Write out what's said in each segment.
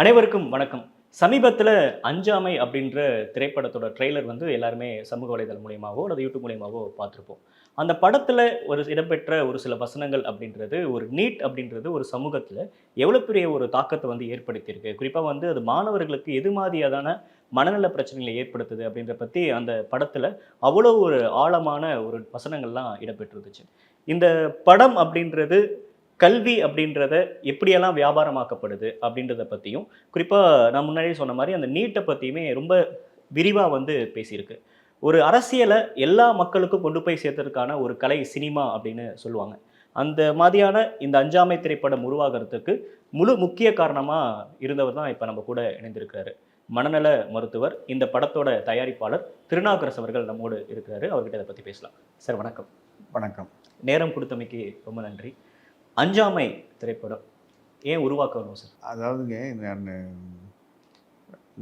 அனைவருக்கும் வணக்கம். சமீபத்தில் அஞ்சாமை அப்படின்ற திரைப்படத்தோட ட்ரெய்லர் வந்து எல்லாருமே சமூக வலைதளம் மூலியமாகவோ அல்லது யூடியூப் மூலியமாவோ பார்த்துருப்போம். அந்த படத்தில் ஒரு இடம்பெற்ற ஒரு சில வசனங்கள் அப்படின்றது ஒரு நீட் அப்படின்றது ஒரு சமூகத்தில் எவ்வளோ பெரிய ஒரு தாக்கத்தை வந்து ஏற்படுத்தியிருக்கு? குறிப்பாக வந்து அது மாணவர்களுக்கு எது மாதிரியான மனநல பிரச்சனைகளை ஏற்படுத்துது அப்படின்ற பற்றி அந்த படத்தில் அவ்வளோ ஒரு ஆழமான ஒரு வசனங்கள்லாம் இடம்பெற்றிருந்துச்சு. இந்த படம் அப்படின்றது கல்வி அப்படின்றத எப்படியெல்லாம் வியாபாரமாக்கப்படுது அப்படின்றத பற்றியும் குறிப்பாக நான் முன்னாடியே சொன்ன மாதிரி அந்த நீட்டை பற்றியுமே ரொம்ப விரிவாக வந்து பேசியிருக்கு. ஒரு அரசியலை எல்லா மக்களுக்கும் கொண்டு போய் சேர்த்ததுக்கான ஒரு கலை சினிமா அப்படின்னு சொல்லுவாங்க. அந்த மாதிரியான இந்த அஞ்சாமை திரைப்படம் உருவாகிறதுக்கு முழு முக்கிய காரணமாக இருந்தவர் தான் இப்போ நம்ம கூட இணைந்திருக்கிறாரு. மனநல மருத்துவர் இந்த படத்தோட தயாரிப்பாளர் திருநாகரசு அவர்கள் நம்மோடு இருக்கிறாரு. அவர்கிட்ட இதை பற்றி பேசலாம். சார் வணக்கம். வணக்கம். நேரம் கொடுத்தமைக்கு ரொம்ப நன்றி. அஞ்சாமை திரைப்படம். ஏன் உருவாக்கணும் சார்? அதாவதுங்க நான்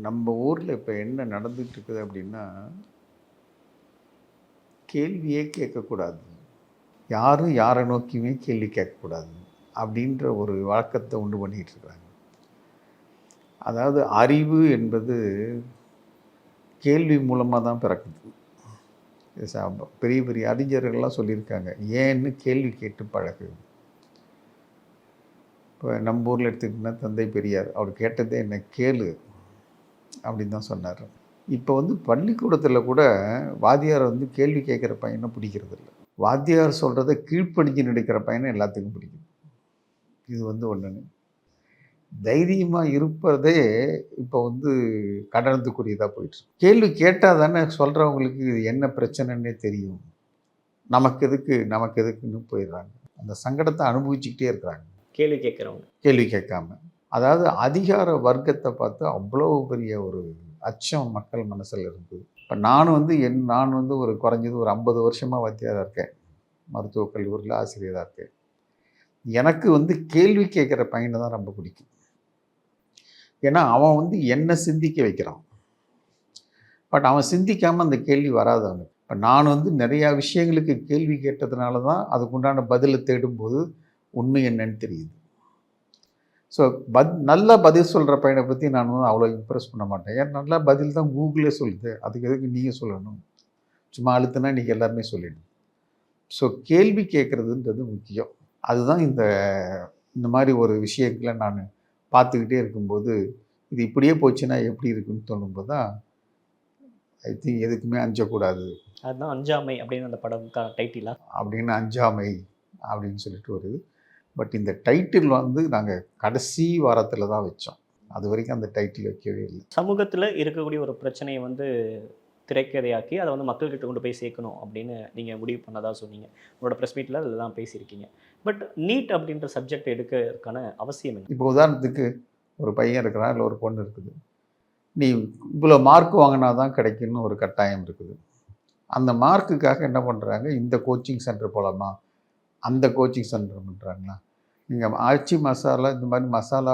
நம்ம ஊரில் இப்போ என்ன நடந்துட்டு இருக்குது அப்படின்னா கேள்வியே கேட்கக்கூடாது. யாரும் யாரை நோக்கியுமே கேள்வி கேட்கக்கூடாது அப்படின்ற ஒரு வழக்கத்தை உண்டு பண்ணிகிட்டு இருக்கிறாங்க அதாவது அறிவு என்பது கேள்வி மூலமாக தான் பிறக்குது. பெரிய பெரிய அறிஞர்கள்லாம் சொல்லியிருக்காங்க. ஏன்னு கேள்வி கேட்டு பழகு இப்போ நம்ம ஊரில் எடுத்துக்கிட்டோம்னா தந்தை பெரியார் அவர் கேட்டதே என்ன கேளு அப்படின்னு தான் சொன்னார். இப்போ வந்து பள்ளிக்கூடத்தில் கூட வாத்தியார் வந்து கேள்வி கேட்குற பையனை பிடிக்கிறது இல்லை. வாத்தியார் சொல்கிறத கீழ்ப்படிஞ்சு நடிக்கிற பையனை எல்லாத்துக்கும் பிடிக்கும். இது வந்து ஒன்று தைரியமாக இருப்பதே இப்போ வந்து கடனத்துக்குரியதாக போயிட்டு கேள்வி கேட்டால் தானே சொல்கிறவங்களுக்கு இது என்ன பிரச்சனைன்னே தெரியும். நமக்கு எதுக்கு நமக்கு எதுக்குன்னு போயிடுறாங்க. அந்த சங்கடத்தை அனுபவிச்சுக்கிட்டே இருக்கிறாங்க. கேள்வி கேட்குறவங்க. கேள்வி கேட்காம. அதாவது அதிகார வர்க்கத்தை பார்த்து அவ்வளோ பெரிய ஒரு அச்சம் மக்கள் மனசில் இருக்குது இப்போ நான் வந்து என் நான் வந்து ஒரு குறைஞ்சது ஒரு ஐம்பது வருஷமாக வத்தியாக இருக்கேன். மருத்துவக் கல்லூரியில் ஆசிரியராக இருக்கேன். எனக்கு வந்து கேள்வி கேட்குற பையனை தான் ரொம்ப பிடிக்கும். ஏன்னா அவன் வந்து என்ன சிந்திக்க வைக்கிறான். பட் அவன் சிந்திக்காமல் அந்த கேள்வி வராது அவனுக்கு. இப்போ நான் வந்து நிறையா விஷயங்களுக்கு கேள்வி கேட்டதுனால தான் அதுக்குண்டான பதிலை தேடும்போது உண்மை என்னன்னு தெரியுது. ஸோ பத் நல்ல பதில் சொல்கிற பையனை பற்றி நான் வந்து அவ்வளோ இம்ப்ரெஸ் பண்ண மாட்டேன். ஏன் நல்ல பதில் தான் கூகுளே சொல்லுது. அதுக்கு எதுக்கு நீங்கள் சொல்லணும்? சும்மா அழுத்துனா நீங்கள் எல்லாருமே சொல்லிடணும் ஸோ கேள்வி கேட்குறதுன்றது முக்கியம். அதுதான் இந்த இந்த மாதிரி ஒரு விஷயங்களை நான் பார்த்துக்கிட்டே இருக்கும்போது இது இப்படியே போச்சுன்னா எப்படி இருக்குன்னு தோணும்போது தான் ஐ திங்க் எதுக்குமே அஞ்சக்கூடாது. அதுதான் அஞ்சாமை அப்படின்னு அந்த படம்க்கான டைட்டிலா அப்படின்னு அஞ்சாமை அப்படின்னு சொல்லிட்டு வருது பட் இந்த டைட்டில் வந்து நாங்கள் கடைசி வாரத்தில் தான் வச்சோம். அது வரைக்கும் அந்த டைட்டில் வைக்கவே இல்லை. சமூகத்தில் இருக்கக்கூடிய ஒரு பிரச்சனையை வந்து திரைக்கதையாக்கி அதை வந்து மக்கள்கிட்ட கொண்டு போய் சேர்க்கணும் அப்படின்னு நீங்கள் முடிவு பண்ணதா சொன்னீங்க. உங்களோட ப்ரெஸ் மீட்டில் அதில் தான் பேசியிருக்கீங்க. பட் நீட் அப்படின்ற சப்ஜெக்ட் எடுக்கிறதுக்கான அவசியம் என்ன? இப்போ உதாரணத்துக்கு ஒரு பையன் இருக்கிறான் இல்லை ஒரு பொண்ணு இருக்குது. நீ இவ்வளோ மார்க் வாங்கினா தான் கிடைக்கும்னு ஒரு கட்டாயம் இருக்குது. அந்த மார்க்குக்காக என்ன பண்ணுறாங்க இந்த கோச்சிங் சென்டர் போகலாமா அந்த கோச்சிங் சென்டர் பண்ணுறாங்களா நீங்கள் ஆச்சி மசாலா இந்த மாதிரி மசாலா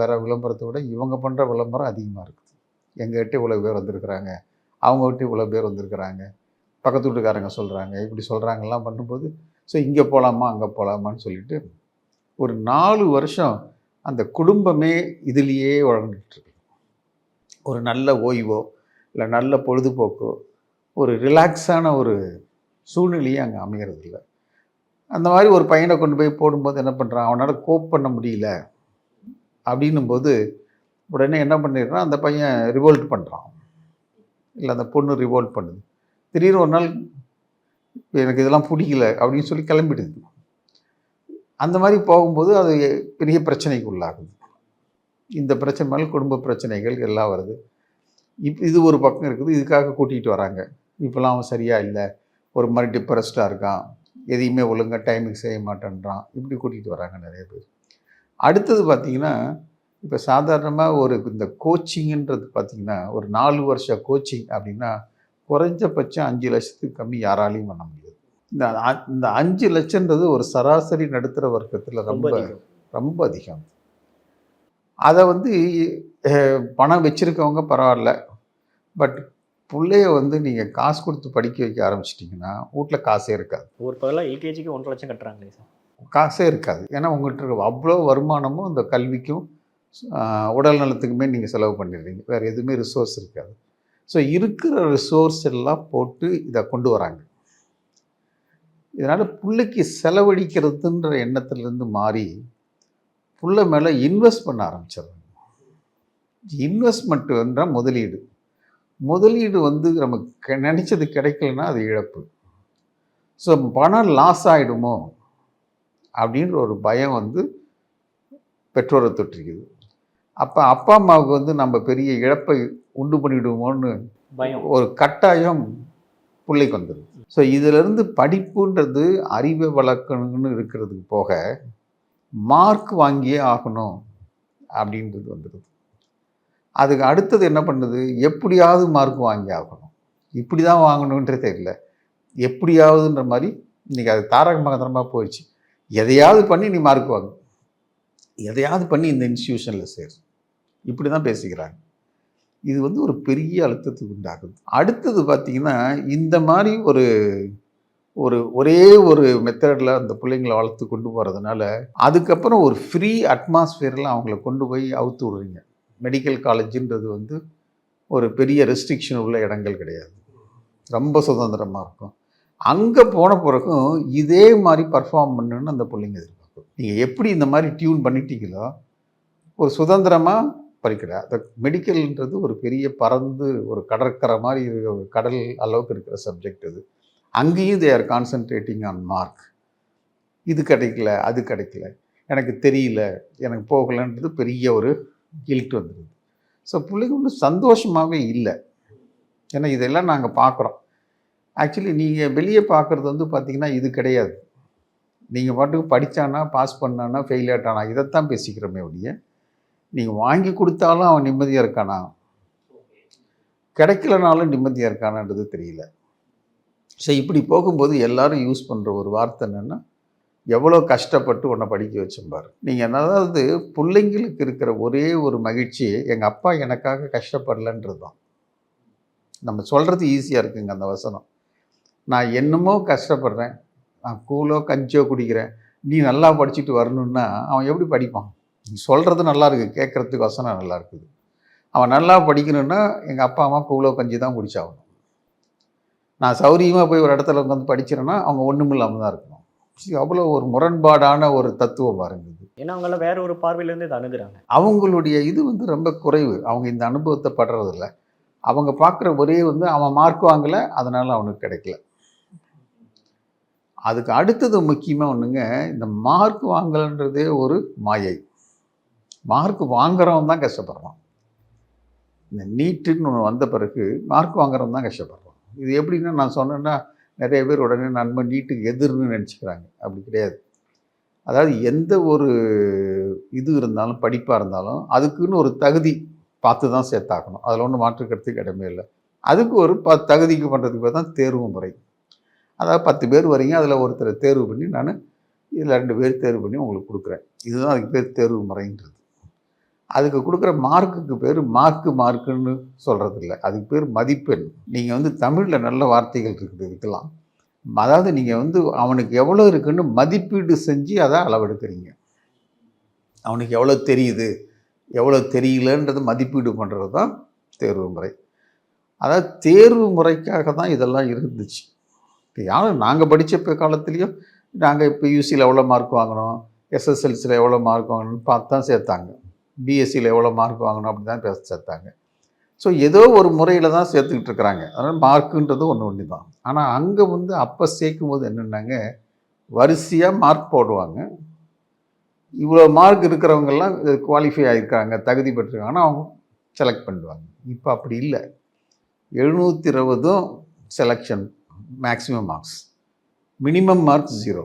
வேற விளம்பரத்தை விட இவங்க பண்ணுற விளம்பரம் அதிகமாக இருக்குது. எங்ககிட்ட இவ்வளோ பேர் வந்திருக்கிறாங்க. அவங்ககிட்ட இவ்வளோ பேர் வந்திருக்கிறாங்க. பக்கத்து வீட்டுக்காரங்க சொல்கிறாங்க இப்படி சொல்கிறாங்கலாம் பண்ணும்போது ஸோ இங்கே போகலாமா அங்கே போகலாமான்னு சொல்லிட்டு ஒரு நாலு வருஷம் அந்த குடும்பமே இதுலேயே வளர்ந்துட்டு ஒரு நல்ல ஓய்வோ இல்லை நல்ல பொழுதுபோக்கோ ஒரு ரிலாக்ஸான ஒரு சூழ்நிலையே அங்கே அமைகிறது இல்லை அந்த மாதிரி ஒரு பையனை கொண்டு போய் போடும்போது என்ன பண்ணுறான் அவனால் கோப் பண்ண முடியல. அப்படின்னும்போது உடனே என்ன பண்ணிடுறான்? அந்த பையன் ரிவோல்ட் பண்ணுறான் இல்லை அந்த பொண்ணு ரிவோல்ட் பண்ணுது. திடீர்னு ஒரு நாள் எனக்கு இதெல்லாம் பிடிக்கல அப்படின்னு சொல்லி கிளம்பிடுது. அந்த மாதிரி போகும்போது அது பெரிய பிரச்சனைக்கு உள்ளாகுது. இந்த பிரச்சனை மேலே குடும்ப பிரச்சனைகள் எல்லாம் வருது. இப் இது ஒரு பக்கம் இருக்குது. இதுக்காக கூட்டிகிட்டு வராங்க. இப்போலாம் அவன் சரியாக இல்லை. ஒரு மாதிரி டிப்ரெஸ்டாக இருக்கான். எதையுமே ஒழுங்காக டைமுக்கு செய்ய மாட்டேன்றான். இப்படி கூட்டிகிட்டு வராங்க நிறைய பேர். அடுத்தது பார்த்திங்கன்னா இப்போ சாதாரணமாக ஒரு இந்த கோச்சிங்ன்றது பார்த்திங்கன்னா ஒரு நாலு வருஷ கோச்சிங் அப்படின்னா குறைஞ்சபட்சம் அஞ்சு லட்சத்துக்கு கம்மி யாராலையும் பண்ண முடியாது. இந்த இந்த அஞ்சு லட்சன்றது ஒரு சராசரி நடுத்தர வர்க்கத்தில் ரொம்ப ரொம்ப அதிகம். அதை வந்து பணம் வச்சுருக்கவங்க பரவாயில்ல. பட் பிள்ளைய வந்து நீங்கள் காசு கொடுத்து படிக்க வைக்க ஆரம்பிச்சிட்டிங்கன்னா வீட்டில் காசே இருக்காது. ஒரு பதிலாக எல்கேஜிக்கு ஒன்றரை லட்சம் கட்டுறாங்களே சார். காசே இருக்காது. ஏன்னா உங்கள்கிட்ட இருக்க அவ்வளோ வருமானமும் அந்த கல்விக்கும் உடல் நலத்துக்குமே நீங்கள் செலவு பண்ணிடுறீங்க. வேறு எதுவுமே ரிசோர்ஸ் இருக்காது. ஸோ இருக்கிற ரிசோர்ஸ் எல்லாம் போட்டு இதை கொண்டு வராங்க. இதனால் பிள்ளைக்கு செலவழிக்கிறதுன்ற எண்ணத்துலேருந்து மாறி புள்ள மேலே இன்வெஸ்ட் பண்ண ஆரம்பிச்சிடுறாங்க. இன்வெஸ்ட்மெண்ட்டுன்ற முதலீடு. முதலீடு வந்து நமக்கு நினச்சது கிடைக்கலன்னா அது இழப்பு. ஸோ பணம் லாஸ் ஆகிடுமோ அப்படின்ற ஒரு பயம் வந்து பெற்றோரை தொற்றிக்குது. அப்போ அப்பா அம்மாவுக்கு வந்து நம்ம பெரிய இழப்பை உண்டு பண்ணிவிடுவோம்னு பயம். ஒரு கட்டாயம் பிள்ளைக்கு வந்துடுது ஸோ இதிலிருந்து படிப்புன்றது அறிவை வளர்க்கணும்னு இருக்கிறதுக்கு போக மார்க் வாங்கியே ஆகணும் அப்படின்றது வந்துடுது அதுக்கு அடுத்தது என்ன பண்ணுது? எப்படியாவது மார்க் வாங்கி ஆகணும். இப்படி தான் வாங்கணுன்றே தெரியல. எப்படியாவதுன்ற மாதிரி இன்றைக்கி அது தாரக மகந்திரமாக போயிடுச்சு. எதையாவது பண்ணி நீ மார்க் வாங்கு. எதையாவது பண்ணி இந்த இன்ஸ்டியூஷனில் சேர். இப்படி தான் பேசிக்கிறாங்க. இது வந்து ஒரு பெரிய அழுத்தத்துக்கு உண்டாகுது. அடுத்தது பார்த்திங்கன்னா இந்த மாதிரி ஒரு ஒரு ஒரே ஒரு மெத்தடில் அந்த பிள்ளைங்களை வளர்த்து கொண்டு போகிறதுனால அதுக்கப்புறம் ஒரு ஃப்ரீ அட்மாஸ்ஃபியரில் அவங்கள கொண்டு போய் அவுத்து விடுறீங்க. மெடிக்கல் காலேஜுன்றது வந்து ஒரு பெரிய ரெஸ்ட்ரிக்ஷன் உள்ள இடங்கள் கிடையாது. ரொம்ப சுதந்திரமாக இருக்கும். அங்கே போன பிறகும் இதே மாதிரி பர்ஃபார்ம் பண்ணுன்னு அந்த பிள்ளைங்க எதிர்பார்க்கும். நீங்கள் எப்படி இந்த மாதிரி டியூன் பண்ணிட்டீங்களோ ஒரு சுதந்திரமாக படிக்கிற அந்த மெடிக்கல்ன்றது ஒரு பெரிய பறந்து ஒரு கடற்கரை மாதிரி ஒரு கடல் அளவுக்கு இருக்கிற சப்ஜெக்ட் இது அங்கேயும் they are concentrating on mark இது கிடைக்கல அது கிடைக்கல. எனக்கு தெரியல எனக்கு போகலன்றது பெரிய ஒரு கில்ட் வந்துடுது ஸோ பிள்ளைங்க ஒன்றும் சந்தோஷமாகவே இல்லை. ஏன்னா இதெல்லாம் நாங்கள் பார்க்குறோம் ஆக்சுவலி நீங்கள் வெளியே பார்க்குறது வந்து பார்த்தீங்கன்னா இது கிடையாது. நீங்கள் பாட்டுக்கு படித்தானா பாஸ் பண்ணானா ஃபெயில் ஆட்டானா இதைத்தான் பேசிக்கிறோமே ஒழிய நீங்கள் வாங்கி கொடுத்தாலும் அவன் நிம்மதியாக இருக்கானா? கிடைக்கலனாலும் நிம்மதியாக இருக்கானான்றது தெரியல. ஸோ இப்படி போகும்போது எல்லாரும் யூஸ் பண்ணுற ஒரு வார்த்தை என்னென்னா எவ்வளோ கஷ்டப்பட்டு உன்னை படிக்க வச்சும்பார் நீங்கள் அதாவது பிள்ளைங்களுக்கு இருக்கிற ஒரே ஒரு மகிழ்ச்சி எங்கள் அப்பா எனக்காக கஷ்டப்படலன்றது தான் நம்ம சொல்கிறது ஈஸியாக இருக்குங்க அந்த வசனம். நான் என்னமோ கஷ்டப்படுறேன் நான் கூலோ கஞ்சோ குடிக்கிறேன் நீ நல்லா படிச்சுட்டு வரணுன்னா அவன் எப்படி படிப்பான்? நீ சொல்கிறது நல்லா இருக்குது கேட்குறதுக்கு வசனம் நல்லா இருக்குது. அவன் நல்லா படிக்கணுன்னா எங்கள் அப்பா அம்மா கூலோ கஞ்சி தான் குடிச்சாகணும். நான் சௌரியமாக போய் ஒரு இடத்துல உட்காந்து படிச்சிருன்னா அவங்க ஒன்றும் இல்லாமல் தான் இருக்கணும். அவ்வளோ ஒரு முரண்பாடான ஒரு தத்துவம் பாருங்க இது ஏன்னா அவங்களாம் வேற ஒரு பார்வையிலேருந்து இதை அணுகுறாங்க. அவங்களுடைய இது வந்து ரொம்ப குறைவு. அவங்க இந்த அனுபவத்தை படுறதில்ல. அவங்க பார்க்குற ஒரே வந்து அவன் மார்க் வாங்கலை அதனால் அவனுக்கு கிடைக்கல. அதுக்கு அடுத்தது முக்கியமாக ஒன்றுங்க இந்த மார்க் வாங்கலைன்றதே ஒரு மாயை. மார்க் வாங்குறவன் தான் கஷ்டப்படுறான். இந்த நீட்டுன்னு ஒன்று வந்த பிறகு மார்க் வாங்குறவன் தான் கஷ்டப்படுறான். இது எப்படின்னா நான் சொன்னேன்னா நிறைய பேர் உடனே நண்பன் நீட்டுக்கு எதிர்னு நினச்சிக்கிறாங்க. அப்படி கிடையாது. அதாவது எந்த ஒரு இது இருந்தாலும் படிப்பாக இருந்தாலும் அதுக்குன்னு ஒரு தகுதி பார்த்து தான் சேர்த்தாக்கணும் அதில் ஒன்றும் மாற்றுக்கிறதுக்கு இடமே இல்லை. அதுக்கு ஒரு ப தகுதிக்கு பண்ணுறதுக்கு பேர் தான் தேர்வு முறை அதாவது பத்து பேர் வரீங்க அதில் ஒருத்தரை தேர்வு பண்ணி நான் இதில் ரெண்டு பேர் தேர்வு பண்ணி உங்களுக்கு கொடுக்குறேன். இதுதான் அதுக்கு பேர் தேர்வு முறைன்றது. அதுக்கு கொடுக்குற மார்க்குக்கு பேர் மார்க்கு மார்க்குன்னு சொல்கிறது இல்லை அதுக்கு பேர் மதிப்பெண். நீங்கள் வந்து தமிழில் நல்ல வார்த்தைகள் இருக்குது இதுக்கெல்லாம். அதாவது நீங்கள் வந்து அவனுக்கு எவ்வளோ இருக்குன்னு மதிப்பீடு செஞ்சு அதை அளவெடுக்கிறீங்க. அவனுக்கு எவ்வளோ தெரியுது எவ்வளோ தெரியலன்றது மதிப்பீடு பண்ணுறது தான் தேர்வு முறை. அதாவது தேர்வு முறைக்காக தான் இதெல்லாம் இருந்துச்சு. இப்போ யாரும் நாங்கள் படித்த காலத்துலேயும் நாங்கள் இப்போ யூசியில் எவ்வளோ மார்க் வாங்கினோம் எஸ்எஸ்எல்சியில் எவ்வளோ மார்க் வாங்கணும்னு பார்த்து தான் சேர்த்தாங்க. பிஎஸ்சியில் எவ்வளோ மார்க் வாங்கணும் அப்படி தான் பேச சேர்த்தாங்க. ஸோ ஏதோ ஒரு முறையில் தான் சேர்த்துக்கிட்டு இருக்கிறாங்க. அதனால் மார்க்குன்றது ஒன்று ஒன்று தான் ஆனால் அங்கே வந்து அப்போ சேர்க்கும் போது என்னென்னாங்க? வரிசையாக மார்க் போடுவாங்க. இவ்வளோ மார்க் இருக்கிறவங்கெல்லாம் குவாலிஃபை ஆகிருக்காங்க தகுதி பெற்றிருக்காங்கன்னா அவங்க செலக்ட் பண்ணுவாங்க இப்போ அப்படி இல்லை. எழுநூற்றி இருபதும் selection maximum marks minimum marks zero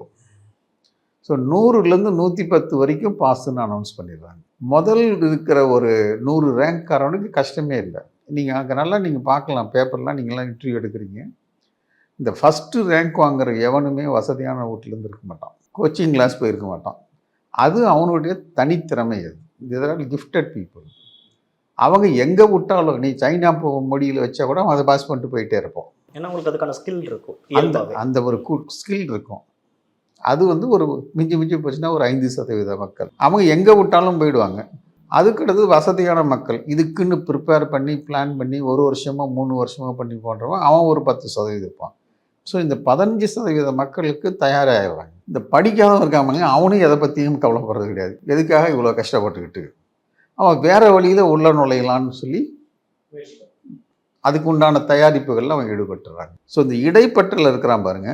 so நூறுலேருந்து நூற்றி பத்து வரைக்கும் பாஸ்ன்னு அனௌன்ஸ் பண்ணிடுறாங்க. முதல் இருக்கிற ஒரு நூறு ரேங்க்காரவனுக்கு கஷ்டமே இல்லை. நீங்கள் அங்கே நல்லா நீங்கள் பார்க்கலாம். பேப்பர்லாம் நீங்களாம் இன்டர்வியூ எடுக்கிறீங்க. இந்த ஃபஸ்ட்டு ரேங்க் வாங்குற எவனுமே வசதியான வீட்டிலேருந்து இருக்க மாட்டான். கோச்சிங் கிளாஸ் போயிருக்க மாட்டான். அது அவனுடைய தனித்திறமை அது. இதனால் கிஃப்டட் பீப்புள் அவங்க எங்கே விட்டாலும் நீ சைனா போ மொழியில் வச்சா கூட அதை பாஸ் பண்ணிட்டு போயிட்டே இருப்போம் ஏன்னா உங்களுக்கு அதுக்கான ஸ்கில் இருக்கும். அந்த. அந்த ஒரு ஸ்கில் இருக்கும். அது வந்து ஒரு மிஞ்சி மிஞ்சி போச்சுன்னா ஒரு ஐந்து சதவீத மக்கள். அவங்க எங்கே விட்டாலும் போயிடுவாங்க. அதுக்கடுத்து வசதியான மக்கள். இதுக்குன்னு ப்ரிப்பேர் பண்ணி பிளான் பண்ணி ஒரு வருஷமோ மூணு வருஷமோ பண்ணி போன்றவன் அவன் ஒரு பத்து சதவீதம் இருப்பான். ஸோ இந்த பதினஞ்சு சதவீத மக்களுக்கு தயாராகிடுறாங்க இந்த படிக்காதவன் இருக்காமங்க அவனும் எதை பற்றியும் கவலைப்படுறது கிடையாது. எதுக்காக இவ்வளோ கஷ்டப்பட்டுக்கிட்டு? அவன் வேற வழியில் உள்ள நுழையலான்னு சொல்லி அதுக்கு உண்டான தயாரிப்புகளில் அவன் ஈடுபட்டுறாங்க. ஸோ இந்த இடைப்பற்றில் இருக்கிறான் பாருங்க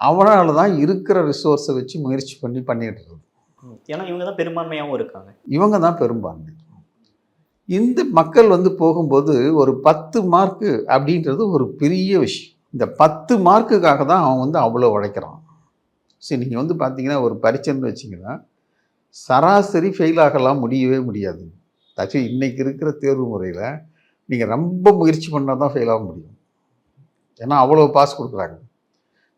அவனால தான் இருக்கிற ரிசோர்ஸை வச்சு முயற்சி பண்ணி பண்ணிட்டு இருக்கு ம். ஏன்னா இவங்க தான் பெரும்பான்மையாகவும் இருக்காங்க. இவங்க தான் பெரும்பான்மை. இந்த மக்கள் வந்து போகும்போது ஒரு பத்து மார்க்கு அப்படின்றது ஒரு பெரிய விஷயம். இந்த பத்து மார்க்குக்காக தான் அவன் வந்து அவ்வளோ உழைக்கிறான். சரி நீங்கள் வந்து பார்த்தீங்கன்னா ஒரு பரீட்சைன்னு வச்சிங்கன்னா சராசரி ஃபெயில் ஆகலாம் முடியவே முடியாது. ஆக்சுவலி இன்னைக்கு இருக்கிற தேர்வு முறையில் நீங்கள் ரொம்ப முயற்சி பண்ணால் தான் ஃபெயில் ஆக முடியும். ஏன்னா அவ்வளோ பாஸ் கொடுக்குறாங்க.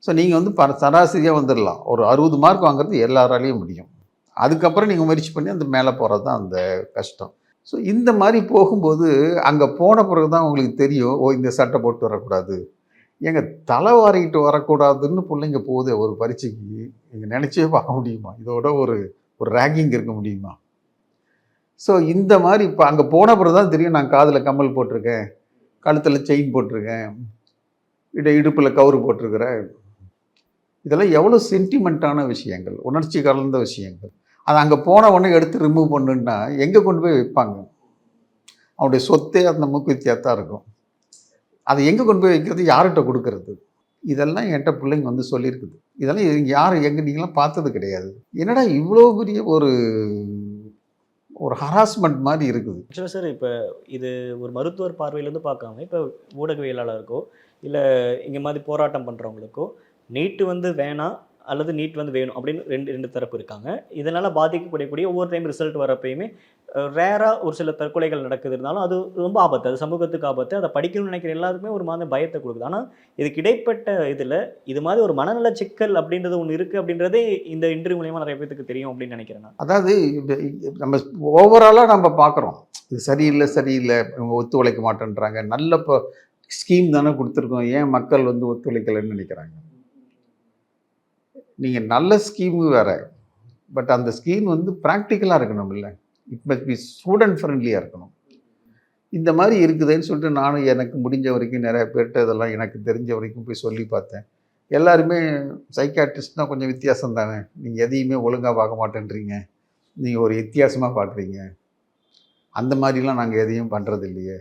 ஸோ நீங்கள் வந்து ப சராசரியாக வந்துடலாம் ஒரு அறுபது மார்க் வாங்குறது எல்லாராலையும் முடியும். அதுக்கப்புறம் நீங்கள் முயற்சி பண்ணி அந்த மேலே போகிறது தான் அந்த கஷ்டம். ஸோ இந்த மாதிரி போகும்போது அங்கே போன பிறகு தான் உங்களுக்கு தெரியும் ஓ இந்த சட்டை போட்டு வரக்கூடாது. எங்க தலை வாரிக்கிட்டு வரக்கூடாதுன்னு பிள்ளைங்க போகுது ஒரு பரீட்சைக்கு. நீங்கள் நினச்சே பார்க்க முடியுமா? இதோட ஒரு ஒரு ரேகிங் இருக்க முடியுமா? ஸோ இந்த மாதிரி இப்போ அங்கே போன பிறகு தான் தெரியும் நான் காதில் கம்மல் போட்டிருக்கேன் கழுத்தில் செயின் போட்டிருக்கேன் இட இடுப்பில் கவுரு போட்டிருக்கிறேன். இதெல்லாம் எவ்வளோ சென்டிமெண்ட்டான விஷயங்கள் உணர்ச்சி கலந்த விஷயங்கள். அது அங்கே போன உடனே எடுத்து ரிமூவ் பண்ணுன்னா எங்கே கொண்டு போய் வைப்பாங்க? அவனுடைய சொத்தே அந்த மூக்குத்தியாக தான் இருக்கும். அதை எங்கே கொண்டு போய் வைக்கிறது? யார்கிட்ட கொடுக்கறது? இதெல்லாம் என்கிட்ட பிள்ளைங்க வந்து சொல்லியிருக்குது. இதெல்லாம் இது யாரும் எங்கே நீங்களாம் பார்த்தது கிடையாது. என்னடா இவ்வளோ பெரிய ஒரு ஒரு ஹராஸ்மெண்ட் மாதிரி இருக்குது? ஆக்சுவலாக சார் இப்போ இது ஒரு மருத்துவர் பார்வையிலேருந்து பார்க்காம இப்போ ஊடகவியலாளருக்கோ இல்லை இங்கே மாதிரி போராட்டம் பண்ணுறவங்களுக்கோ நீட்டு வந்து வேணாம் அல்லது நீட் வந்து வேணும் அப்படின்னு ரெண்டு ரெண்டு தரப்பு இருக்காங்க. இதனால் பாதிக்கப்படக்கூடிய ஒவ்வொரு டைம் ரிசல்ட் வரப்பயுமே ரேராக ஒரு சில தற்கொலைகள் நடக்குது இருந்தாலும் அது ரொம்ப ஆபத்து. அது சமூகத்துக்கு ஆபத்து. அதை படிக்கணும்னு நினைக்கிற எல்லாருக்குமே ஒரு மாதிரி பயத்தை கொடுக்குது. ஆனால் இதுக்கு இடைப்பட்ட இதில் இது மாதிரி ஒரு மனநல சிக்கல் அப்படின்றது ஒன்று இருக்குது அப்படின்றதே இந்த இன்டர்வியூ மூலியமாக நிறைய பேத்துக்கு தெரியும் அப்படின்னு நினைக்கிறேன் அதாவது நம்ம ஓவராலாக நம்ம பார்க்குறோம். இது சரியில்லை சரியில்லை. இவங்க ஒத்துழைக்க மாட்டேன்றாங்க. நல்ல இப்போ ஸ்கீம் தானே கொடுத்துருக்கோம். ஏன் மக்கள் வந்து ஒத்துழைக்கலைன்னு நினைக்கிறாங்க? நீங்கள் நல்ல ஸ்கீமு வேறு. பட் அந்த ஸ்கீம் வந்து ப்ராக்டிக்கலாக இருக்கணும் இல்லை. இட் மஸ்ட் பி ஸ்டூடெண்ட் ஃப்ரெண்ட்லியாக இருக்கணும். இந்த மாதிரி இருக்குதுன்னு சொல்லிட்டு நானும் எனக்கு முடிஞ்ச வரைக்கும் நிறைய பேர்கிட்ட இதெல்லாம் எனக்கு தெரிஞ்ச வரைக்கும் போய் சொல்லி பார்த்தேன். எல்லாருமே சைக்காட்ரிஸ்ட்னால் கொஞ்சம் வித்தியாசம் தானே. நீங்கள் எதையுமே ஒழுங்காக பார்க்க மாட்டேன்றீங்க. நீங்கள் ஒரு வித்தியாசமாக பார்க்குறீங்க. அந்த மாதிரிலாம் நாங்கள் எதையும் பண்ணுறது இல்லையே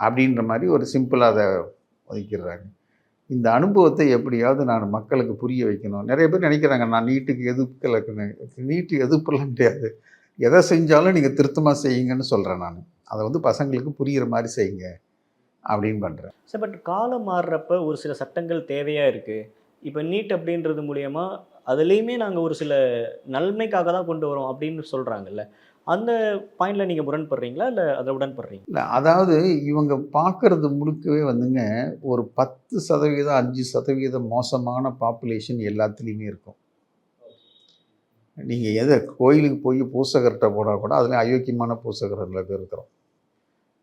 அப்படின்ற மாதிரி ஒரு சிம்பிளாக அதை ஒதுக்கிடுறாங்க. இந்த அனுபவத்தை எப்படியாவது நான் மக்களுக்கு புரிய வைக்கணும். நிறைய பேர் நினைக்கிறாங்க நான் நீட்டுக்கு எதிர்க்கல நீட்டு எதிர்ப்புலாம் கிடையாது. எதை செஞ்சாலும் நீங்கள் திருத்தமாக செய்யுங்கன்னு சொல்கிறேன் நான். அதை வந்து பசங்களுக்கு புரிகிற மாதிரி செய்யுங்க அப்படின்னு பண்ணுறேன் சார் பட் காலம் மாறுறப்ப ஒரு சில சட்டங்கள் தேவையாக இருக்குது இப்போ நீட் அப்படின்றது மூலயமா அதுலேயுமே நாங்கள் ஒரு சில நன்மைக்காக தான் கொண்டு வரோம் அப்படின்னு சொல்கிறாங்கல்ல அந்த பாயிண்டில் நீங்கள் முரண்படுறீங்களா? இல்லை அதை உடன்படுறீங்க இல்லை அதாவது இவங்க பார்க்கறது முழுக்கவே வந்துங்க ஒரு பத்து சதவீதம் அஞ்சு சதவீதம் மோசமான பாப்புலேஷன் எல்லாத்துலேயுமே இருக்கும். நீங்கள் எதை கோயிலுக்கு போய் பூசகர்கிட்ட போனால் கூட அதில் அயோக்கியமான பூசகர்கள் இருக்கிறோம்.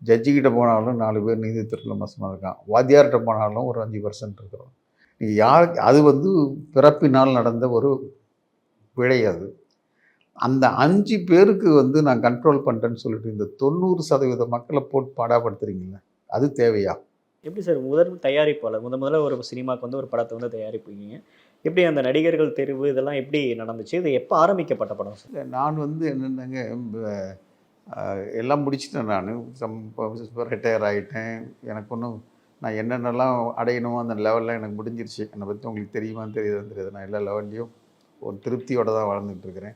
ஜட்ஜிக்கிட்ட போனாலும் நாலு பேர் நீதி நீதித்துறையில் மோசமாக இருக்கான் வாத்தியார்கிட்ட போனாலும் ஒரு அஞ்சு பர்சன்ட் இருக்கிறோம். நீங்கள் யார் அது வந்து பிறப்பினால் நடந்த ஒரு பிழை அது. அந்த அஞ்சு பேருக்கு வந்து நான் கண்ட்ரோல் பண்ணுறேன்னு சொல்லிட்டு இந்த தொண்ணூறு சதவீத மக்களை போட்டு பாடாப்படுத்துறீங்களே அது தேவையா? எப்படி சார் முதல் தயாரிப்பாளர் முத முதல்ல ஒரு சினிமாக்கு வந்து ஒரு படத்தை வந்து தயாரிப்பீங்க. எப்படி அந்த நடிகர்கள் தெரிவு இதெல்லாம் எப்படி நடந்துச்சு? இது எப்போ ஆரம்பிக்கப்பட்ட படம் சார்? நான் வந்து என்னென்னங்க எல்லாம் முடிச்சிட்டேன் நான். சம் ரிட்டையர் ஆகிட்டேன் எனக்கு ஒன்றும் நான் என்னென்னலாம் அடையணுமோ அந்த லெவலில் எனக்கு முடிஞ்சிருச்சு. என்னை பற்றி உங்களுக்கு தெரியுமான்னு தெரியுதான்னு தெரியாது. நான் எல்லா லெவல்லையும் ஒரு திருப்தியோடு தான் வாழ்ந்துட்டு இருக்கிறேன்.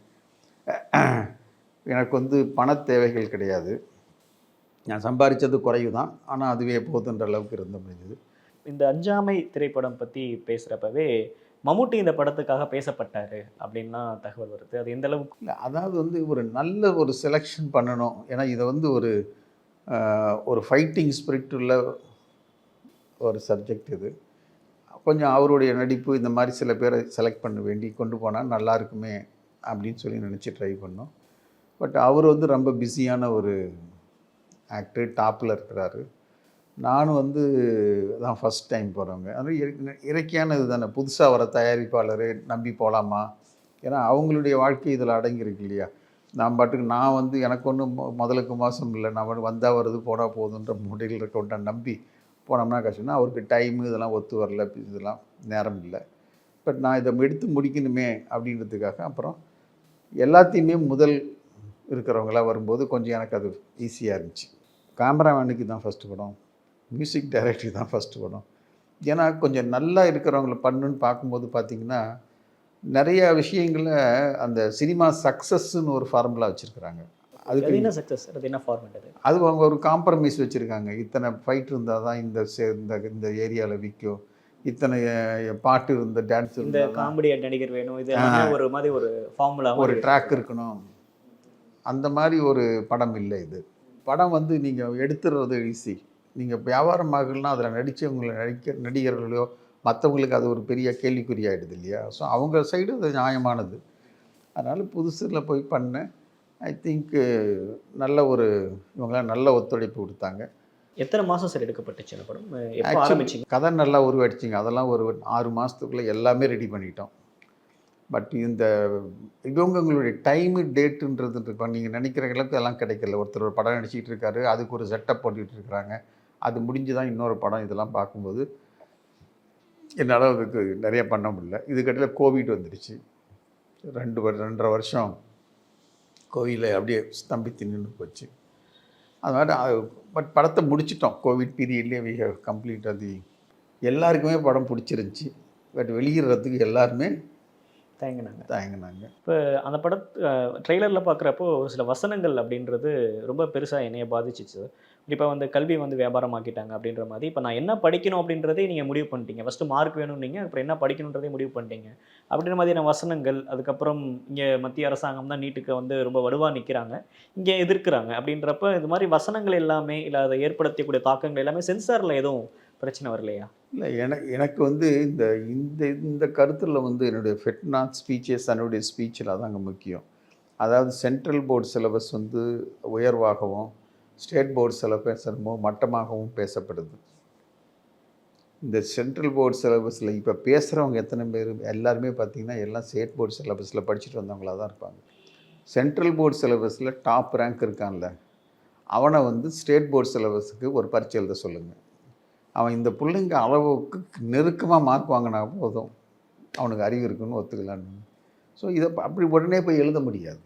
எனக்கு வந்து பண தேவைகள் கிடையாது. நான் சம்பாதிச்சது குறைவு தான் ஆனால் அதுவே போதுன்ற அளவுக்கு இருந்த முடிஞ்சது. இந்த அஞ்சாமை திரைப்படம் பற்றி பேசுகிறப்பவே மம்முட்டி இந்த படத்துக்காக பேசப்பட்டாரு அப்படின்லாம் தகவல் வருது. அது எந்த அளவுக்கு? இல்லை அதாவது வந்து ஒரு நல்ல ஒரு செலெக்ஷன் பண்ணணும். ஏன்னா இதை வந்து ஒரு ஒரு ஃபைட்டிங் ஸ்பிரிட் உள்ள ஒரு சப்ஜெக்ட் இது. கொஞ்சம் அவருடைய நடிப்பு இந்த மாதிரி சில பேரை செலக்ட் பண்ண வேண்டி கொண்டு போனால் நல்லா இருக்குமே அப்படின்னு சொல்லி நினச்சி ட்ரை பண்ணோம். பட் அவர் வந்து ரொம்ப பிஸியான ஒரு ஆக்டர் டாப்பில் இருக்கிறாரு. நானும் வந்து தான் ஃபஸ்ட் டைம் போகிறவங்க அது இயற்கை- இயற்கையானது தானே புதுசாக வர தயாரிப்பாளர் நம்பி போகலாமா ஏன்னா அவங்களுடைய வாழ்க்கை இதில் அடங்கியிருக்கு இல்லையா? நான் பாட்டுக்கு நான் வந்து எனக்கு ஒன்றும் முதலுக்கு மாதம் இல்லை. நான் வந்தால் வருது போனால் போதுன்ற முடிவில் இருக்க நம்பி போனோம்னா கஷ்டம்னா அவருக்கு டைமு இதெல்லாம் ஒத்து வரல இதெல்லாம் நேரம் இல்லை. பட் நான் இதை எடுத்து முடிக்கணுமே அப்படின்றதுக்காக அப்புறம் எல்லாத்தையுமே முதல் இருக்கிறவங்களாம் வரும்போது கொஞ்சம் எனக்கு அது ஈஸியாக இருந்துச்சு. கேமராமேனுக்கு தான் ஃபஸ்ட்டு படம். மியூசிக் டைரக்டருக்கு தான் ஃபஸ்ட்டு படம். ஏன்னா கொஞ்சம் நல்லா இருக்கிறவங்கள பண்ணுன்னு பார்க்கும்போது பார்த்தீங்கன்னா நிறைய விஷயங்கள அந்த சினிமா சக்ஸஸ்ன்னு ஒரு ஃபார்முலா வச்சுருக்குறாங்க. அதுக்கு அது என்ன சக்ஸஸ் அது என்ன ஃபார்மேட் அது? அது அவங்க ஒரு காம்ப்ரமைஸ் வச்சுருக்காங்க. இத்தனை ஃபைட் இருந்தால் தான் இந்த இந்த ஏரியாவில் விற்கும். இத்தனை பாட்டு இருந்த டான்ஸ் இந்த இருந்தால் காமெடி நடிகர் வேணும் இது ஒரு மாதிரி ஒரு ஃபார்முலா ஒரு ட்ராக் இருக்கணும். அந்த மாதிரி ஒரு படம் இல்லை இது. படம் வந்து நீங்கள் எடுத்துடுறது ஈஸி நீங்கள் வியாபாரம் ஆகலைன்னா அதில் நடித்தவங்களை நடிக்க நடிகர்களோ மற்றவங்களுக்கு அது ஒரு பெரிய கேள்விக்குறியாயிடுது இல்லையா? ஸோ அவங்க சைடு அது நியாயமானது. அதனால் புதுசில் போய் பண்ணேன். ஐ திங்க் நல்ல ஒரு இவங்களாம் நல்ல ஒத்துழைப்பு கொடுத்தாங்க. எத்தனை மாசம் சார் எடுக்கப்பட்டுச்சு அந்த படம்? எப்போ ஆரம்பிச்சிங்க? கதை நல்லா உருவாடிச்சிங்க. அதெல்லாம் ஒரு ஆறு மாதத்துக்குள்ளே எல்லாமே ரெடி பண்ணிட்டோம். பட் இந்த இவங்களுடைய டைமு டேட்டுன்றது இப்போ நீங்கள் நினைக்கிற அளவுக்கு எல்லாம் கிடைக்கல. ஒருத்தர் ஒரு படம் நடிச்சிட்டு இருக்காரு அதுக்கு ஒரு செட்டப் போட்டுட்டு இருக்கிறாங்க அது முடிஞ்சு தான் இன்னொரு படம் இதெல்லாம் பார்க்கும்போது என்னால் அதுக்கு நிறைய பண்ண முடியல. இதுக்கடையில் கோவிட் வந்துடுச்சு. ரெண்டு ரெண்டரை வருஷம் கோவிலில் அப்படியே ஸ்தம்பித்து நின்று போச்சு. அதனால் பட் படத்தை முடிச்சிட்டோம். கோவிட் பீரியட்லேயே வி ஹவ் கம்ப்ளீட் அது எல்லாருக்குமே படம் பிடிச்சிருந்துச்சி. பட் வெளியிடுறதுக்கு எல்லாருமே தேங்கினாங்க தயங்கினாங்க. இப்போ அந்த படத் ட்ரெய்லரில் பார்க்குறப்போ சில வசனங்கள் அப்படின்றது ரொம்ப பெருசாக என்னைய பாதிச்சிச்சு. இப்போ வந்து கல்வி வந்து வியாபாரமாக்கிட்டாங்க அப்படின்ற மாதிரி. இப்போ நான் என்ன படிக்கணும் அப்படின்றதே நீங்கள் முடிவு பண்ணிட்டீங்க. ஃபஸ்ட்டு மார்க் வேணும்னீங்க அப்புறம் என்ன படிக்கணுன்றதே முடிவு பண்ணிட்டீங்க. அப்படின்ற மாதிரியான வசனங்கள் அதுக்கப்புறம் இங்கே மத்திய அரசாங்கம் தான் நீட்டுக்கு வந்து ரொம்ப வலுவாக நிற்கிறாங்க இங்கே எதிர்க்கிறாங்க. அப்படின்றப்ப இது மாதிரி வசனங்கள் எல்லாமே இல்லை அதை ஏற்படுத்தக்கூடிய தாக்கங்கள் எல்லாமே சென்சாரில் எதுவும் பிரச்சனை வரலையா? இல்லை எனக்கு எனக்கு வந்து இந்த இந்த இந்த கருத்தில் வந்து என்னுடைய ஃபெட்னா ஸ்பீச்சஸ் என்னுடைய ஸ்பீச்சில் அதாங்க முக்கியம். அதாவது சென்ட்ரல் போர்டு சிலபஸ் வந்து உயர்வாகவும் ஸ்டேட் போர்டு சிலபஸ் என்னமோ மட்டமாகவும் பேசப்படுது. இந்த சென்ட்ரல் போர்டு சிலபஸில் இப்போ பேசுகிறவங்க எத்தனை பேர்? எல்லாருமே பார்த்தீங்கன்னா எல்லாம் ஸ்டேட் போர்டு சிலபஸில் படிச்சுட்டு வந்தவங்களாக தான் இருப்பாங்க. சென்ட்ரல் போர்டு சிலபஸில் டாப் ரேங்க் இருக்கான்ல அவனை வந்து ஸ்டேட் போர்டு சிலபஸுக்கு ஒரு பரீட்சை எழுத சொல்லுங்கள் அவன் இந்த பிள்ளைங்க அளவுக்கு நெருக்கமாக மார்க் வாங்கினா போதும். அவனுக்கு அறிவு இருக்குன்னு ஒத்துக்கலான்னு. ஸோ இதை அப்படி உடனே போய் எழுத முடியாது.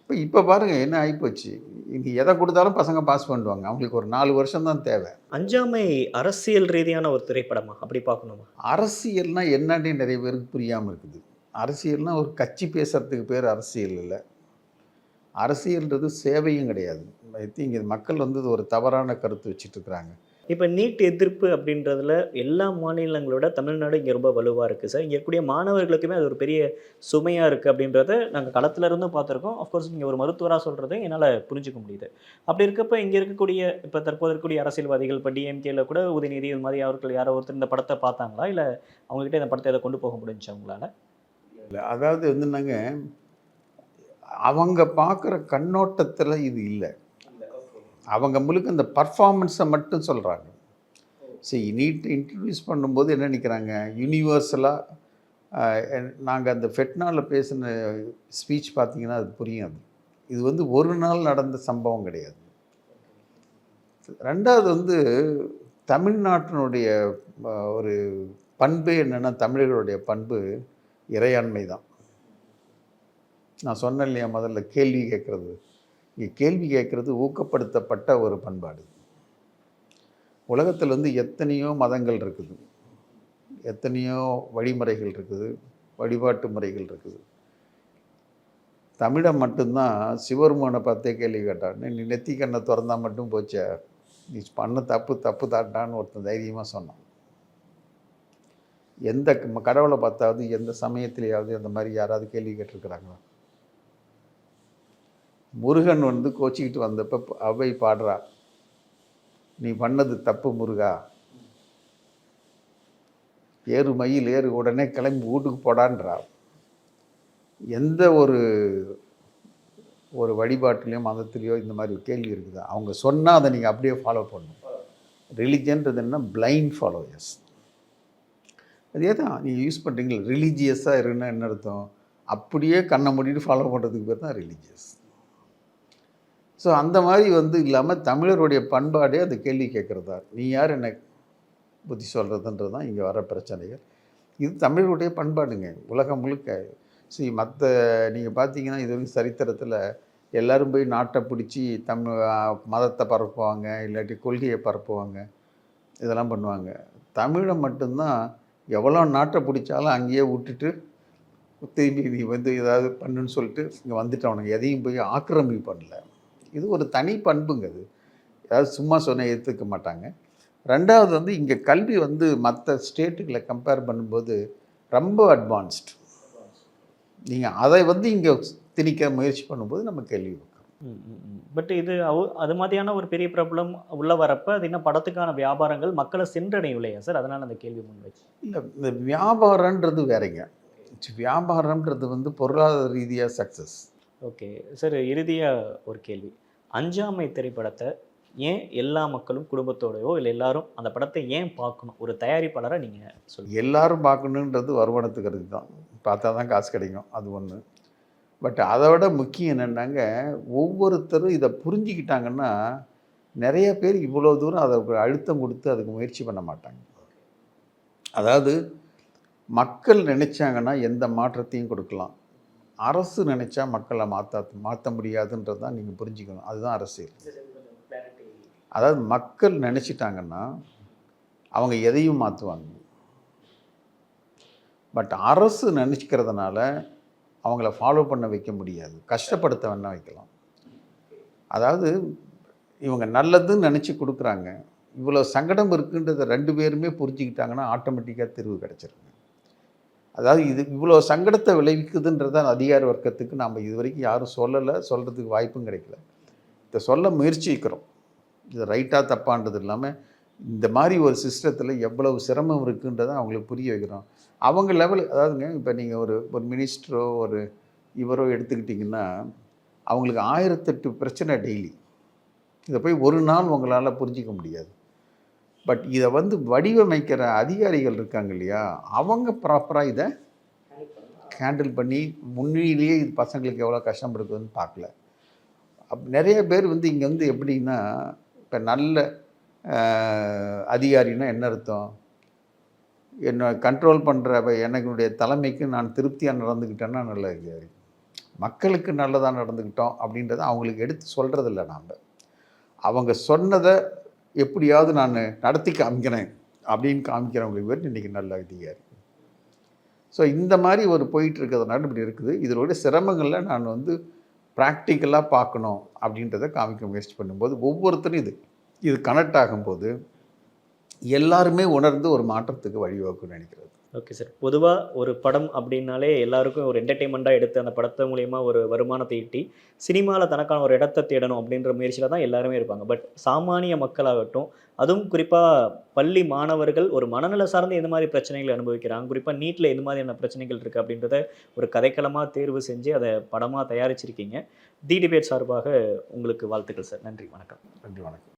இப்போ இப்போ பாருங்கள் என்ன ஆகிப்போச்சு இனி எதை கொடுத்தாலும் பசங்க பாஸ் பண்ணுவாங்க. அவங்களுக்கு ஒரு நாலு வருஷம் தான் தேவை. அஞ்சாமை அரசியல் ரீதியான ஒரு திரைப்படமா? அப்படி பார்க்கணுமா? அரசியல்னா என்னன்னே நிறைய பேருக்கு புரியாமல் இருக்குது. அரசியல்னா ஒரு கட்சி பேசுறதுக்கு பேர் அரசியல் இல்லை. அரசியல்ன்றது சேவையும் கிடையாது. ஐ திங்க் இது மக்கள் வந்து இது ஒரு தவறான கருத்து வச்சுட்டு இருக்கிறாங்க இப்போ நீட் எதிர்ப்பு அப்படின்றதுல எல்லா மாநிலங்களோட தமிழ்நாடு இங்கே ரொம்ப வலுவாக இருக்குது சார் இங்கே இருக்கக்கூடிய மாணவர்களுக்குமே அது ஒரு பெரிய சுமையாக இருக்குது அப்படின்றத நாங்கள் களத்துல இருந்தும் பார்த்துருக்கோம். அஃப்கோர்ஸ் நீங்கள் ஒரு மருத்துவராக சொல்கிறத என்னால் புரிஞ்சுக்க முடியுது. அப்படி இருக்கப்ப இங்கே இருக்கக்கூடிய இப்போ தற்போது இருக்கக்கூடிய அரசியல்வாதிகள் இப்போ டிஎம்கேல கூட உதயநிதி இது மாதிரி அவர்கள் யாரோ ஒருத்தர் இந்த படத்தை பார்த்தாங்களா? இல்லை அவங்ககிட்ட இந்த படத்தை எதை கொண்டு போக முடிஞ்சுச்சு அவங்களால இல்லை அதாவது வந்து என்னங்க அவங்க பார்க்குற கண்ணோட்டத்தில் இது இல்லை. அவங்க முழுக்க இந்த பர்ஃபார்மன்ஸை மட்டும் சொல்கிறாங்க சரி நீட் இன்ட்ரடியூஸ் பண்ணும்போது என்ன நினைக்கிறாங்க? யூனிவர்சலாக நாங்கள் அந்த ஃபெட்னாவில் பேசின ஸ்பீச் பார்த்தீங்கன்னா அது புரியும் அது இது வந்து ஒரு நாள் நடந்த சம்பவம் கிடையாது. ரெண்டாவது வந்து தமிழ்நாட்டினுடைய ஒரு பண்பே என்னென்னா தமிழர்களுடைய பண்பு இறையாண்மை தான். நான் சொன்னேன் இல்லையா முதல்ல கேள்வி கேட்குறது? இங்கே கேள்வி கேட்குறது ஊக்கப்படுத்தப்பட்ட ஒரு பண்பாடு. உலகத்தில் வந்து எத்தனையோ மதங்கள் இருக்குது. எத்தனையோ வழிமுறைகள் இருக்குது வழிபாட்டு முறைகள் இருக்குது. தமிழை மட்டும்தான் சிவருமானை பார்த்தே கேள்வி கேட்டான். நீ நெத்தி கண்ணை திறந்தா மட்டும் போச்சே? நீ பண்ண தப்பு தப்பு தாட்டான்னு ஒருத்தன் தைரியமாக சொன்னான். எந்த கடவுளை பார்த்தாவது எந்த சமயத்திலேயாவது அந்த மாதிரி யாராவது கேள்வி கேட்டிருக்கிறாங்களா? முருகன் வந்து கோச்சிக்கிட்டு வந்தப்ப அவை பாடுறா நீ பண்ணது தப்பு முருகா. ஏறு மயில் ஏறு உடனே கிளம்பி வீட்டுக்கு போடான்றா. எந்த ஒரு ஒரு வழிபாட்டிலையோ மதத்துலேயோ இந்த மாதிரி ஒரு கேள்வி இருக்குதா? அவங்க சொன்னால் அதை நீங்கள் அப்படியே ஃபாலோ பண்ணணும். ரிலிஜன்றது என்ன பிளைண்ட் ஃபாலோயர்ஸ் அதே தான் நீங்கள் யூஸ் பண்ணுறீங்களா ரிலீஜியஸாக இருன்னா என்ன அர்த்தம்? அப்படியே கண்ணை மூடிட்டு ஃபாலோ பண்ணுறதுக்கு பேர் தான் ரிலீஜியஸ் ஸோ அந்த மாதிரி வந்து இல்லாமல் தமிழருடைய பண்பாடே அந்த கேள்வி கேட்குறதா? நீ யார் என்ன புத்தி சொல்கிறதுன்றது தான் இங்கே வர பிரச்சனைகள். இது தமிழருடைய பண்பாடுங்க உலகம் முழுக்க. சரி மற்ற நீங்கள் பார்த்தீங்கன்னா இது வரைக்கும் சரித்திரத்தில் எல்லோரும் போய் நாட்டை பிடிச்சி தமிழ் மதத்தை பரப்புவாங்க இல்லாட்டி கொள்கையை பரப்புவாங்க. இதெல்லாம் பண்ணுவாங்க. தமிழை மட்டும்தான் எவ்வளோ நாட்டை பிடிச்சாலும் அங்கேயே விட்டுட்டு திரும்பி நீ வந்து ஏதாவது பண்ணுன்னு சொல்லிட்டு இங்கே வந்துட்டு அவனுக்கு எதையும் போய் ஆக்கிரமிப்பு பண்ணல. இது ஒரு தனி பண்புங்க அது ஏதாவது சும்மா சொன்ன ஏற்றுக்க மாட்டாங்க. ரெண்டாவது வந்து இங்கே கல்வி வந்து மற்ற ஸ்டேட்டுகளை கம்பேர் பண்ணும்போது ரொம்ப அட்வான்ஸ்டு நீங்கள் அதை வந்து இங்கே திணிக்க முயற்சி பண்ணும்போது நம்ம கேள்வி பட் இது அது மாதிரியான ஒரு பெரிய பிரபலம் உள்ள வரப்ப அது இன்னும் படத்துக்கான வியாபாரங்கள் மக்களை சென்றடையவில்லையா சார்? அதனால அந்த கேள்வி முன் வச்சு. இல்லை இந்த வியாபாரன்றது வேறங்க. வியாபாரம்ன்றது வந்து பொருளாதார ரீதியாக சக்ஸஸ் ஓகே சார் இறுதியாக ஒரு கேள்வி. அஞ்சாமை திரைப்படத்தை ஏன் எல்லா மக்களும் குடும்பத்தோடயோ இல்லை எல்லாரும் அந்த படத்தை ஏன் பார்க்கணும்? ஒரு தயாரிப்பாளராக நீங்கள் சொல்லுங்கள் எல்லாரும் பார்க்கணுன்றது வருமானத்துக்கு தான். பார்த்தா தான் காசு கிடைக்கும். அது ஒன்று பட் அதை விட முக்கியம் என்னென்னாங்க ஒவ்வொருத்தரும் இதை புரிஞ்சுக்கிட்டாங்கன்னா நிறைய பேர் இவ்வளோ தூரம் அதை அழுத்தம் கொடுத்து அதுக்கு முயற்சி பண்ண மாட்டாங்க. அதாவது மக்கள் நினச்சாங்கன்னா எந்த மாற்றத்தையும் கொடுக்கலாம். அரசு நினைச்சா மக்களை மாற்ற மாற்ற முடியாதுன்றது தான் நீங்கள் புரிஞ்சுக்கணும். அதுதான் அரசியல். அதாவது மக்கள் நினச்சிட்டாங்கன்னா அவங்க எதையும் மாற்றுவாங்க பட் அரசு நினச்சிக்கிறதுனால அவங்கள ஃபாலோ பண்ண வைக்க முடியாது. கஷ்டப்படுத்த வேணால் வைக்கலாம். அதாவது இவங்க நல்லதுன்னு நினச்சி கொடுக்குறாங்க. இவ்வளோ சங்கடம் இருக்குன்றதை ரெண்டு பேருமே புரிஞ்சுக்கிட்டாங்கன்னா ஆட்டோமேட்டிக்காக தீர்வு கிடச்சிருங்க. அதாவது இது இவ்வளோ சங்கடத்தை விளைவிக்குதுன்றது தான் அதிகார வர்க்கத்துக்கு நாம் இது வரைக்கும் யாரும் சொல்லலை சொல்கிறதுக்கு வாய்ப்பும் கிடைக்கல. இதை சொல்ல முயற்சிக்கிறோம். இது ரைட்டாக தப்பான்றது இல்லாமல் இந்த மாதிரி ஒரு சிஸ்டத்தில் எவ்வளவு சிரமம் இருக்குன்றதை அவங்களுக்கு புரிய வைக்கிறோம். அவங்க லெவல் அதாவதுங்க இப்போ நீங்கள் ஒரு ஒரு மினிஸ்டரோ ஒரு இவரோ எடுத்துக்கிட்டிங்கன்னா அவங்களுக்கு ஆயிரத்தெட்டு பிரச்சனை டெய்லி இதை போய் ஒரு நாள் உங்களால் புரிஞ்சிக்க முடியாது. பட் இதை வந்து வடிவமைக்கிற அதிகாரிகள் இருக்காங்க இல்லையா? அவங்க ப்ராப்பராக இதை ஹேண்டில் பண்ணி முன்னிலேயே இது பசங்களுக்கு எவ்வளோ கஷ்டம் இருக்குதுன்னு பார்க்கல. அப் நிறைய பேர் வந்து இங்கே வந்து எப்படின்னா இப்போ நல்ல அதிகாரின்னா என்ன அர்த்தம்? என்னை கண்ட்ரோல் பண்ணுற என்னுடைய தலைமைக்கு நான் திருப்தியாக நடந்துக்கிட்டேன்னா நல்ல அதிகாரி. மக்களுக்கு நல்லதாக நடந்துக்கிட்டோம் அப்படின்றத அவங்களுக்கு எடுத்து சொல்கிறதில்ல நாம். அவங்க சொன்னதை எப்படியாவது நான் நடத்தி காமிக்கிறேன் அப்படின்னு காமிக்கிறவங்களுக்கு பேர் இன்றைக்கி நல்ல அதிகாரி. ஸோ இந்த மாதிரி ஒரு போயிட்டு இருக்கிறதுனால இப்படி இருக்குது. இதனுடைய சிரமங்களில் நான் வந்து ப்ராக்டிக்கலாக பார்க்கணும் அப்படின்றத காமிக்க முயற்சி பண்ணும்போது ஒவ்வொருத்தரும் இது இது கனெக்ட் ஆகும்போது எல்லாருமே உணர்ந்து ஒரு மாற்றத்துக்கு வழிவகுக்கும்னு நினைக்கிறது. ஓகே சார் பொதுவாக ஒரு படம் அப்படின்னாலே எல்லாருக்கும் ஒரு என்டர்டெயின்மெண்ட்டாக எடுத்து அந்த படத்தை மூலயமா ஒரு வருமானத்தை ஈட்டி சினிமாவில் தனக்கான ஒரு இடத்தை தேடணும் அப்படின்ற முயற்சியில் தான் எல்லாருமே இருப்பாங்க. பட் சாமானிய மக்களாகட்டும் அதுவும் குறிப்பாக பள்ளி மாணவர்கள் ஒரு மனநல சார்ந்து எந்த மாதிரி பிரச்சனைகளை அனுபவிக்கிறாங்க குறிப்பாக நீட்டில் எந்த மாதிரியான பிரச்சனைகள் இருக்குது அப்படின்றத ஒரு கதைக்களமாக தேர்வு செஞ்சு அதை படமாக தயாரிச்சிருக்கீங்க. தி டிபேட் சார்பாக உங்களுக்கு வாழ்த்துக்கள் சார் நன்றி வணக்கம். நன்றி வணக்கம்.